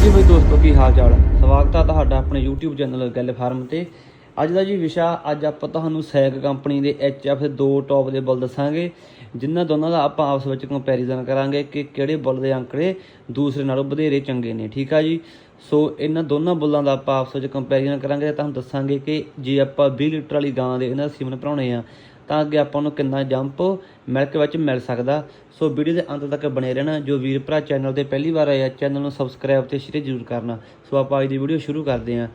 ਹਾਂਜੀ ਬਈ ਦੋਸਤੋ, ਕੀ ਹਾਲ ਚਾਲ ਸਵਾਗਤ ਹੈ ਤੁਹਾਡਾ ਆਪਣੇ YouTube ਚੈਨਲ ਗੱਲ ਫਾਰਮ ਤੇ। ਅੱਜ ਦਾ ਜੀ ਵਿਸ਼ਾ, ਅੱਜ ਆਪਾਂ ਤੁਹਾਨੂੰ ਸੈਗ ਕੰਪਨੀ ਦੇ HF ਦੋ ਟੌਪ ਦੇ ਬੁੱਲ ਦੱਸਾਂਗੇ, ਜਿਨ੍ਹਾਂ ਦੋਨਾਂ ਦਾ ਆਪਾਂ ਆਪਸ ਵਿੱਚ ਕੰਪੈਰੀਜ਼ਨ ਕਰਾਂਗੇ ਕਿ ਕਿਹੜੇ ਬੁੱਲ ਦੇ ਅੰਕੜੇ ਦੂਸਰੇ ਨਾਲੋਂ ਵਧੇਰੇ ਚੰਗੇ ਨੇ, ਠੀਕ ਆ ਜੀ? ਸੋ ਇਹਨਾਂ ਦੋਨਾਂ ਬੁੱਲਾਂ ਦਾ ਆਪਾਂ ਆਪਸ ਵਿੱਚ ਕੰਪੈਰੀਜ਼ਨ ਕਰਾਂਗੇ ਤੇ ਤੁਹਾਨੂੰ ਦੱਸਾਂਗੇ ਕਿ ਜੇ ਆਪਾਂ 20 ਲੀਟਰ ਵਾਲੀ ਗਾਂ ਦੇ ਇਹਨਾਂ ਦਾ ਸੀਮਨ ਭਰਾਉਣੇ ਆ ਤਾਂ ਅੱਗੇ ਆਪਾਂ ਨੂੰ ਕਿੰਨਾ ਜੰਪ ਮਿਲਕ ਵਿੱਚ ਮਿਲ ਸਕਦਾ। ਸੋ ਵੀਡੀਓ ਦੇ ਅੰਤ ਤੱਕ ਬਣੇ ਰਹਿਣਾ, ਜੋ ਵੀਰ ਭਰਾ ਚੈਨਲ ਤੇ ਪਹਿਲੀ ਵਾਰ ਆਏ ਚੈਨਲ ਨੂੰ ਸਬਸਕ੍ਰਾਈਬ ਤੇ ਸ਼ੇਅਰ ਜ਼ਰੂਰ ਕਰਨਾ। ਸੋ ਆਪਾਂ ਅੱਜ ਦੀ ਵੀਡੀਓ ਸ਼ੁਰੂ ਕਰਦੇ ਹਾਂ।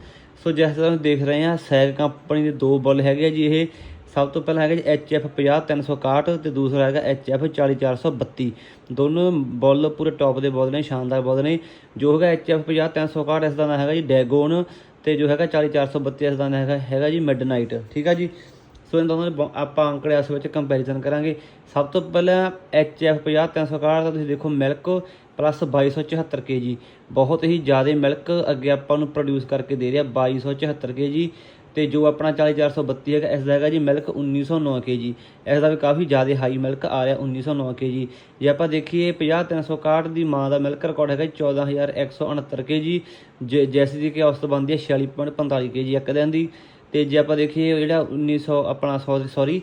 ਸੋ ਜਿਸ ਤਰ੍ਹਾਂ ਤੁਸੀਂ ਦੇਖ ਰਹੇ ਹਾਂ ਸੈਗ ਕੰਪਨੀ ਦੇ ਦੋ ਬੁੱਲ ਹੈਗੇ ਆ ਜੀ ਇਹ। ਸਭ ਤੋਂ ਪਹਿਲਾਂ ਹੈਗਾ ਜੀ HF 50361 ਤੇ ਦੂਸਰਾ ਹੈਗਾ HF 40432 ਦੋਨੋਂ ਬੁੱਲ ਪੂਰੇ ਟੌਪ ਦੇ ਬੁੱਲ ਨੇ, ਸ਼ਾਨਦਾਰ ਬੁੱਲ ਨੇ। ਜੋ ਹੈਗਾ HF 50361 ਇਸ ਦਾ ਨਾਮ ਹੈਗਾ ਜੀ ਡੈਗੋਨ ਤੇ ਜੋ ਹੈਗਾ 40432 ਇਸ ਦਾ ਨਾਮ ਹੈਗਾ ਹੈਗਾ ਜੀ ਮਿਡਨਾਈਟ ਠੀਕ ਆ ਜੀ? ਸੋ ਇਹਨਾਂ ਦੋਨਾਂ ਦੇ ਬ- ਆਪਾਂ ਅੰਕੜੇ ਇਸ ਵਿੱਚ ਕੰਪੈਰੀਜ਼ਨ ਕਰਾਂਗੇ। ਸਭ ਤੋਂ ਪਹਿਲਾਂ HF 50361 ਦਾ ਤੁਸੀਂ ਦੇਖੋ ਮਿਲਕ ਪਲੱਸ 2274 kg ਬਹੁਤ ਹੀ ਜ਼ਿਆਦਾ ਮਿਲਕ ਅੱਗੇ ਆਪਾਂ ਨੂੰ ਪ੍ਰੋਡਿਊਸ ਕਰਕੇ ਦੇ ਰਿਹਾ 2274 kg ਤੇ ਜੋ ਆਪਣਾ 40432 ਹੈਗਾ ਇਸ ਦਾ ਹੈਗਾ ਜੀ ਮਿਲਕ 1909 kg ਇਸ ਦਾ ਵੀ ਕਾਫੀ ਜ਼ਿਆਦਾ ਹਾਈ ਮਿਲਕ ਆ ਰਿਹਾ 1909 kg ਜੇ ਆਪਾਂ ਦੇਖੀਏ 50361 ਦੀ ਮਾਂ ਦਾ ਮਿਲਕ ਰਿਕਾਰਡ ਹੈਗਾ ਜੀ 14169 kg ਜੇ- ਜੈਸੇ ਦੀ ਕਿ ਔਸਤ ਬਣਦੀ ਹੈ 46.45 kg ਇੱਕ ਦਿਨ ਦੀ। ਤੇ ਜੇ ਆਪਾਂ ਦੇਖੀਏ ਜਿਹੜਾ 1900 ਆਪਣਾ ਸੌਰੀ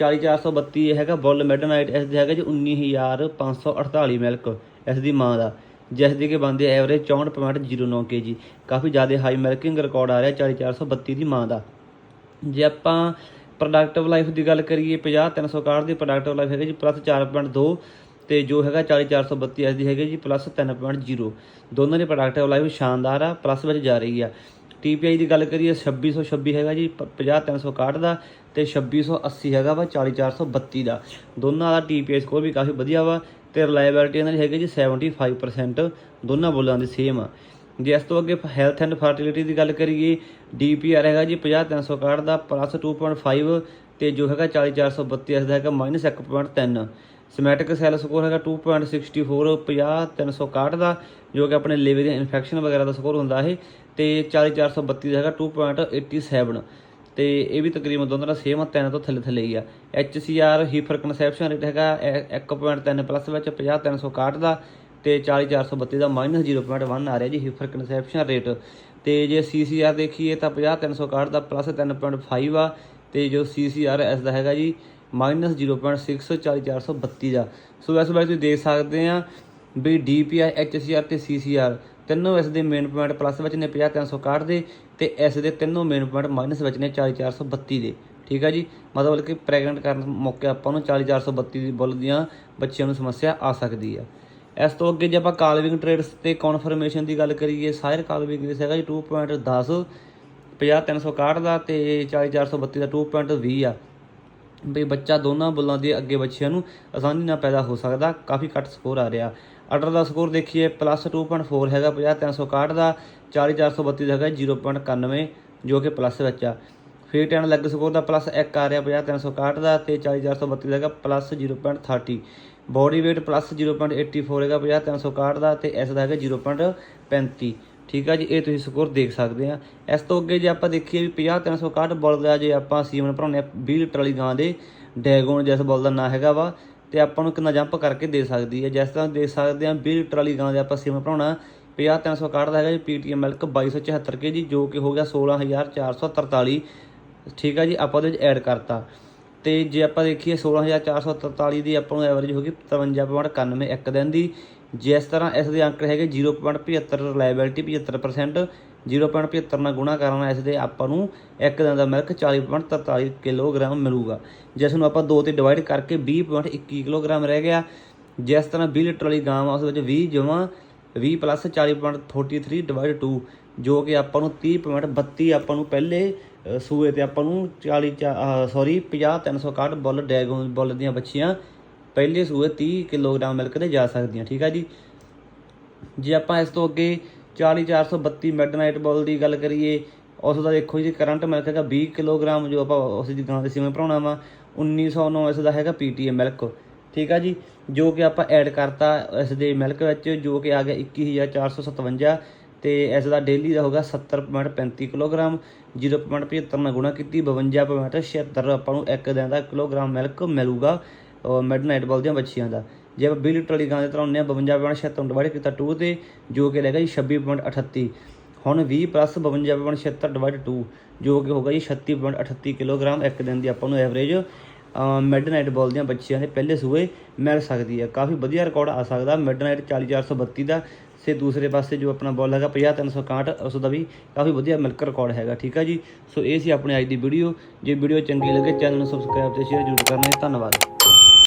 40432 ਇਹ ਹੈਗਾ ਬੁੱਲ ਮਿਡਨਾਈਟ, ਇਸ ਦੇ ਹੈਗਾ ਜੀ 19548 ਮਿਲਕ, ਇਸ ਦੀ ਮਾਂ ਦਾ, ਜਿਸ ਦੀ ਕਿ ਬੰਦੀ ਐਵਰੇਜ 64.09 kg ਕਾਫੀ ਜ਼ਿਆਦਾ ਹਾਈ ਮਿਲਕਿੰਗ ਰਿਕਾਰਡ ਆ ਰਿਹਾ 40432 ਦੀ ਮਾਂ ਦਾ। ਜੇ ਆਪਾਂ ਪ੍ਰੋਡਕਟਿਵ ਲਾਈਫ ਦੀ ਗੱਲ ਕਰੀਏ 50 361 ਦੀ ਪ੍ਰੋਡਕਟਿਵ ਲਾਈਫ ਹੈਗੀ ਜੀ ਪਲੱਸ 4.2 ਤੇ ਜੋ ਹੈਗਾ 40432 ਇਸ ਦੀ ਹੈਗੀ ਜੀ ਪਲੱਸ 3.0 ਦੋਨਾਂ ਦੀ ਪ੍ਰੋਡਕਟਿਵ ਲਾਈਫ ਸ਼ਾਨਦਾਰ ਆ ਪਲੱਸ ਵਿੱਚ ਜਾ ਰਹੀ ਆ। TPI ਦੀ ਗੱਲ ਕਰੀਏ 2626 ਹੈਗਾ ਜੀ 50361 ਦਾ ਤੇ 2680 ਹੈਗਾ ਵਾ 40432 ਦਾ। ਦੋਨਾਂ ਦਾ TPI ਸਕੋਰ ਵੀ ਕਾਫੀ ਵਧੀਆ ਵਾ ਤੇ ਰਿਲਾਇਬਿਲਟੀ ਇਹਨਾਂ ਦੀ ਹੈਗੀ ਜੀ 75% ਦੋਨਾਂ ਬੋਲਾਂ ਦੀ ਸੇਮ ਆ। ਜੇ ਇਸ ਤੋਂ ਅੱਗੇ ਹੈਲਥ ਐਂਡ ਫਰਟੀਲਿਟੀ ਦੀ ਗੱਲ ਕਰੀਏ DPR ਹੈਗਾ ਜੀ 50361 ਦਾ ਪਲੱਸ 2.5 ਤੇ ਜੋ ਹੈਗਾ 40432 ਇਸ ਦਾ ਹੈਗਾ ਮਾਈਨਸ 1.3 ਸਮੈਟਿਕ ਸੈੱਲ ਸਕੋਰ ਹੈਗਾ 2.64 50361 ਦਾ, ਜੋ ਕਿ ਆਪਣੇ ਲਿਵਰ ਦੀ ਇਨਫੈਕਸ਼ਨ ਵਗੈਰਾ ਦਾ ਸਕੋਰ ਹੁੰਦਾ ਇਹ। ਤੇ 40432 ਦਾ ਹੈਗਾ 2.87 ਤੇ ਇਹ ਵੀ ਤਕਰੀਬਨ ਦੋਨਾਂ ਦਾ ਸੇਮ ਆ, ਤਿੰਨ ਤੋਂ ਥੱਲੇ ਥੱਲੇ ਹੀ ਆ। HCR ਹੀਫਰ ਕਨਸੈਪਸ਼ਨ ਰੇਟ ਹੈਗਾ 1.3 ਪਲੱਸ ਵਿੱਚ 50361 ਦਾ ਤੇ 40432 ਦਾ ਮਾਈਨਸ 0.1 ਆ ਰਿਹਾ ਜੀ ਹੀਫਰ ਕਨਸੈਪਸ਼ਨ ਰੇਟ ਤੇ ਜੇ CCR ਦੇਖੀਏ ਤਾਂ 50361 ਦਾ ਪਲੱਸ 3.5 ਆ ਤੇ ਜੋ CCR ਇਸ ਦਾ ਹੈਗਾ ਜੀ ਮਾਈਨਸ 0.6 40432 ਦਾ। ਸੋ ਇਸ ਵਾਰ ਤੁਸੀਂ ਦੇਖ ਸਕਦੇ ਆ ਵੀ DPI HCR ਤੇ CCR ਤਿੰਨੋਂ ਇਸ ਦੇ ਮੇਨ ਪੁਆਇੰਟ ਪਲੱਸ ਵਿੱਚ ਨੇ 50361 ਦੇ ਤੇ ਇਸ ਦੇ ਤਿੰਨੋਂ ਮੇਨ ਪੁਆਇੰਟ ਮਾਈਨਸ ਵਿੱਚ ਨੇ 40432 ਦੇ। ਠੀਕ ਹੈ ਜੀ? ਮਤਲਬ ਕਿ ਪ੍ਰੈਗਨੈਂਟ ਕਰਨ ਮੌਕੇ ਆਪਾਂ ਨੂੰ 40432 ਦੀ ਬੁੱਲ ਦੀਆਂ ਬੱਚਿਆਂ ਨੂੰ ਸਮੱਸਿਆ ਆ ਸਕਦੀ ਆ। ਇਸ ਤੋਂ ਅੱਗੇ ਜੇ ਆਪਾਂ ਕਾਲਵਿੰਗ ਟ੍ਰੇਡਸ ਤੇ ਕਨਫਰਮੇਸ਼ਨ ਦੀ ਗੱਲ ਕਰੀਏ ਸਾਇਰ ਕਾਲਵਿੰਗ ਦੇ ਹੈਗਾ ਜੀ 2.10 50361 ਦਾ ਤੇ 40432 ਦਾ 2.20 ਆ। ਵੀ ਬੱਚਾ ਦੋਨਾਂ ਬੁੱਲਾਂ ਦੇ ਅੱਗੇ ਬੱਚਿਆਂ ਨੂੰ ਆਸਾਨੀ ਨਾਲ ਪੈਦਾ ਹੋ ਸਕਦਾ, ਕਾਫੀ ਘੱਟ ਸਕੋਰ ਆ ਰਿਹਾ। ਅਡਰ ਦਾ ਸਕੋਰ ਦੇਖੀਏ ਪਲੱਸ 2.4 ਹੈਗਾ 50361 ਦਾ 4432 ਦਾ ਹੈਗਾ 0.91 ਜੋ ਕਿ ਪਲੱਸ ਵਿੱਚ ਆ। ਫੀਟ ਐਂਡ ਲੈਗ ਸਕੋਰ ਦਾ ਪਲੱਸ 1 ਆ ਰਿਹਾ 50361 ਦਾ, ਤੇ 4432 ਦਾ ਹੈਗਾ ਪਲੱਸ 0.30 ਬੋਡੀ weight ਪਲੱਸ 0.84 ਹੈਗਾ 50361 ਦਾ, ਤੇ ਇਸ ਦਾ ਹੈਗਾ 0.35 ਠੀਕ ਆ ਜੀ, ਇਹ ਤੁਸੀਂ ਸਕੋਰ ਦੇਖ ਸਕਦੇ ਆ। ਇਸ ਤੋਂ ਅੱਗੇ ਜੇ ਆਪਾਂ ਦੇਖੀਏ ਵੀ 50361 ਬੋਲ ਦਾ ਜੇ ਆਪਾਂ ਸੀਮਨ ਭਰਾਉਂਦੇ ਆ 20 ਲੀਟਰ ਵਾਲੀ ਗਾਂ ਦੇ ਡੈਗੋਨ ਜਿਸ ਬੋਲ ਦਾ ਨਾਂ ਹੈਗਾ ਵਾ ਤੇ ਆਪਾਂ ਨੂੰ ਕਿੰਨਾ ਜੰਪ ਕਰਕੇ ਦੇ ਸਕਦੀ ਹੈ। ਜਿਸ ਤਰ੍ਹਾਂ ਦੇਖ ਸਕਦੇ ਹਾਂ 20 ਲੀਟਰ ਵਾਲੀ ਗਾਂ ਦੇ ਆਪਾਂ ਸੀਮਨ ਭਰਾਉਣਾ 50361 ਦਾ ਹੈਗਾ ਜੀ ਪੀਟੀਐਮ ਮਿਲਕ 2274 ਕੇ ਜੀ, ਜੋ ਕਿ ਹੋ ਗਿਆ 16443 ਠੀਕ ਆ ਜੀ, ਆਪਾਂ ਉਹਦੇ ਵਿੱਚ ਐਡ ਕਰਤਾ। ਤੇ ਜੇ ਆਪਾਂ ਦੇਖੀਏ 16443 ਦੀ ਆਪਾਂ ਨੂੰ ਐਵਰੇਜ ਹੋ ਗਈ 53.91 ਇੱਕ ਦਿਨ ਦੀ। ਜਿਸ ਤਰ੍ਹਾਂ ਇਸ ਦੇ ਅੰਕ ਹੈਗੇ 0.75 ਰਿਲਾਇਬਿਲਟੀ 75% 0.75 ਨਾਲ ਗੁਣਾ ਕਰਨ ਨਾਲ ਇਸ ਦੇ ਆਪਾਂ ਨੂੰ ਇੱਕ ਦਿਨ ਦਾ ਮਿਲਕ 40.43 ਕਿਲੋਗ੍ਰਾਮ ਮਿਲੂਗਾ। ਜਿਸ ਨੂੰ ਆਪਾਂ 2 ਤੇ ਡਿਵਾਈਡ ਕਰਕੇ 20.21 ਕਿਲੋਗ੍ਰਾਮ ਰਹਿ ਗਿਆ। ਜਿਸ ਤਰ੍ਹਾਂ 20 ਲੀਟਰ ਵਾਲੀ ਗਾਂ ਆ ਉਸ ਵਿੱਚ 20 ਜਮਾ 20 ਪਲੱਸ 40.43 ਡਿਵਾਈਡ 2 ਜੋ ਕਿ ਆਪਾਂ ਨੂੰ 30.32 ਆਪਾਂ ਨੂੰ ਪਹਿਲੇ ਸੂਏ ਤੇ ਆਪਾਂ ਨੂੰ 40 ਸੌਰੀ 50 361 ਬੁੱਲ ਡੈਗਨ ਬੁੱਲ ਦੀਆਂ ਬੱਚੀਆਂ ਪਹਿਲੇ ਸੂਏ 30 ਕਿਲੋਗ੍ਰਾਮ ਮਿਲਕ ਤੇ ਜਾ ਸਕਦੀਆਂ, ਠੀਕ ਆ ਜੀ? ਜੇ ਆਪਾਂ ਇਸ ਤੋਂ ਅੱਗੇ 40432 ਮੈਡਨਾਈਟ ਬੁੱਲ ਦੀ ਗੱਲ ਕਰੀਏ, ਉਸ ਦਾ ਦੇਖੋ ਜੀ, ਕਰੰਟ ਮਿਲਕ ਹੈਗਾ 20 ਕਿਲੋਗ੍ਰਾਮ ਜੋ ਆਪਾਂ ਉਸ ਦੀ ਗਾਂ ਦੇ ਸੀਮੇ ਭਰਾਉਣਾ ਵਾ 1909 ਇਸ ਦਾ ਹੈਗਾ ਪੀਟੀਏ ਮਿਲਕ। ਠੀਕ ਆ ਜੀ? ਜੋ ਕਿ ਆਪਾਂ ਐਡ ਕਰਤਾ ਇਸ ਦੇ ਮਿਲਕ ਵਿੱਚ, ਜੋ ਕਿ ਆ ਗਿਆ 21457 ਤੇ ਇਸ ਦਾ ਡੇਲੀ ਦਾ ਹੋਗਾ 70.35 ਕਿਲੋਗ੍ਰਾਮ 0.75 ਨਾਲ ਗੁਣਾ ਕੀਤੀ 52.76 ਆਪਾਂ ਨੂੰ ਇੱਕ ਦਿਨ ਦਾ ਕਿਲੋਗ੍ਰਾਮ ਮਿਲਕ ਮਿਲੂਗਾ ਮਿਡਨਾਈਟ ਬੋਲ ਦੀਆਂ ਬੱਚੀਆਂ ਦਾ। ਜੇ ਆਪਾਂ 20 ਲੀਟਰ ਵਾਲੀ ਗਾਂ ਦੇ ਤਰਾਉਂਦੇ ਆ 52.76 ਡਿਵਾਈਡ ਕੀਤਾ 2 ਤੇ, ਜੋ ਕਿ ਰਹੇਗਾ ਜੀ 26.38 ਹੁਣ 20 ਪਲੱਸ 52.76 ਡਿਵਾਈਡ 2 ਜੋ ਕਿ ਹੋਗਾ ਜੀ 36.38 ਕਿਲੋਗ੍ਰਾਮ ਇੱਕ ਦਿਨ ਦੀ ਆਪਾਂ ਨੂੰ ਐਵਰੇਜ ਮਿਡਨਾਈਟ ਬੋਲ ਦੀਆਂ ਬੱਚਿਆਂ ਦੇ ਪਹਿਲੇ ਸੂਏ ਮਿਲ ਸਕਦੀ ਹੈ। ਕਾਫੀ ਵਧੀਆ ਰਿਕਾਰਡ ਆ ਸਕਦਾ ਮਿਡਨਾਈਟ 40432 ਦਾ ਸੇ ਦੂਸਰੇ ਪਾਸੇ ਜੋ ਆਪਣਾ ਬੋਲ ਹੈਗਾ 50361 ਉਸ ਦਾ ਵੀ ਕਾਫੀ ਵਧੀਆ ਮਿਲਕ ਰਿਕਾਰਡ ਹੈਗਾ, ਠੀਕ ਹੈ ਜੀ? ਸੋ ਇਹ ਸੀ ਆਪਣੀ ਅੱਜ ਦੀ ਵੀਡੀਓ ਜੇ ਵੀਡੀਓ ਚੰਗੀ ਲੱਗੇ ਚੈਨਲ ਨੂੰ ਸਬਸਕ੍ਰਾਈਬ ਤੇ ਸ਼ੇਅਰ ਜ਼ਰੂਰ ਕਰਨਾ ਧੰਨਵਾਦ।